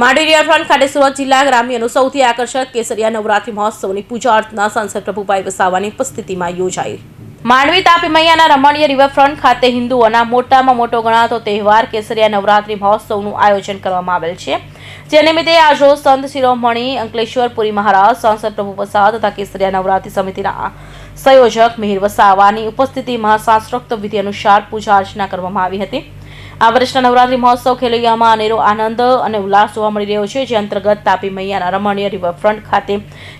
Mandvi riverfront ખાતે સુરત જિલ્લા ગ્રામ્યનું સૌથી આકર્ષક કેસરિયા નવરાત્રી મહોત્સવની પૂજા અર્ચના સાંસદ પ્રભુભાઈ વસાવાની ઉપસ્થિતિમાં યોજાઈ. માંડવી તાપી મૈયાના રમણીય રિવરફ્રન્ટ ખાતે હિન્દુઓના મોટામાં મોટો ગણાતો તહેવાર કેસરિયા નવરાત્રી મહોત્સવનું આયોજન કરવામાં આવેલ છે. જે નિમિત્તે આજરોજ સંત શિરોમણી અંકલેશ્વર પુરી મહારાજ, સાંસદ પ્રભુ વસાવા તથા કેસરિયા નવરાત્રી સમિતિના સંયોજક મિહિર વસાવાની ઉપસ્થિતિમાં શાસ્ત્રોક્ત વિધિ અનુસાર પૂજા અર્ચના કરવામાં આવી હતી. આ વર્ષના નવરાત્રી મહોત્સવ ખેલૈયામાં અનેરો આનંદ અને ઉલ્લાસ જોવા મળી રહ્યો છે, જે અંતર્ગત તાપી મૈયાના રમણીય રિવરફ્રન્ટ ખાતે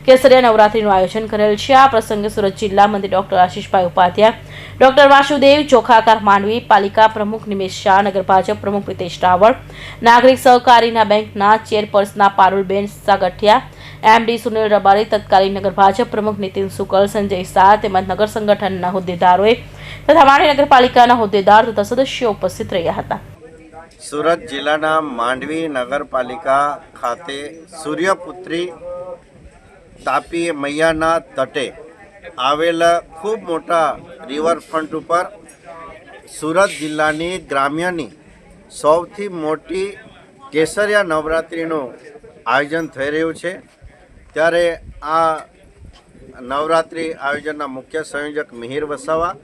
કેસરિયા નવરાત્રીનું આયોજન કરેલ છે. આ પ્રસંગે સુરત જિલ્લા મંત્રી ડોક્ટર આશીષભાઈ ઉપાધ્યાય, ડોક્ટર વાસુદેવ ચોખાકાર માંડવી પાલિકા પ્રમુખ નિમેશ શાહ, નગર ભાજપ પ્રમુખ પ્રિતેશ રાવળ, નાગરિક સહકારીના બેંકના ચેરપર્સના પારુલબેન સાગઠિયા એમડી સુનિલ રબારી, તત્કાલીન નગર ભાજપ પ્રમુખ નીતિન સુકલ, સંજય શાહ તેમજ નગર સંગઠનના હોદ્દેદારોએ તથા માણી નગરપાલિકાના હોદ્દેદાર તથા સદસ્યો ઉપસ્થિત રહ્યા હતા. સુરત જિલ્લાના માંડવી નગરપાલિકા ખાતે સૂર્યપુત્રી તાપી મૈયાના તટે આવેલા ખૂબ મોટા રિવરફ્રન્ટ ઉપર સુરત જિલ્લાની ગ્રામ્યની સૌથી મોટી કેસરિયા નવરાત્રિનું આયોજન થઈ રહ્યું છે. ત્યારે આ નવરાત્રિ આયોજનના મુખ્ય સંયોજક મિહિર વસાવા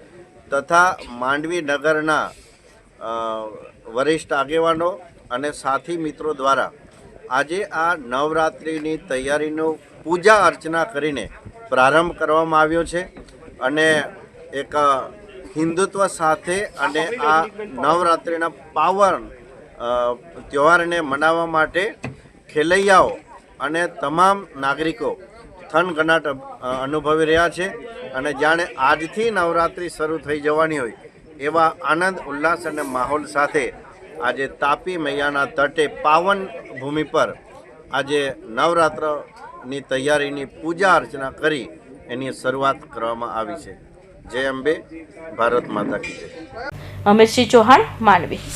તથા માંડવી નગરના વરિષ્ઠ આગેવાનો અને સાથી મિત્રો દ્વારા આજે આ નવરાત્રિની તૈયારીનો પૂજા અર્ચના કરીને પ્રારંભ કરવામાં આવ્યો છે અને એક હિન્દુત્વ સાથે અને આ નવરાત્રિના પાવન તહેવારને મનાવવા માટે ખેલૈયાઓ અને તમામ નાગરિકો થનગનાટ અનુભવી રહ્યા છે અને જાણે આજથી નવરાત્રિ શરૂ થઈ જવાની હોય એવા આનંદ, ઉલ્લાસ અને માહોલ સાથે આજે તાપી મૈયાના તટે પાવન ભૂમિ પર આજે નવરાત્રની તૈયારીની પૂજા અર્ચના કરી એની શરૂઆત કરવામાં આવી છે. જય અંબે, ભારત માતા કી જય. અમિતસિંહ ચૌહાણ માંડવી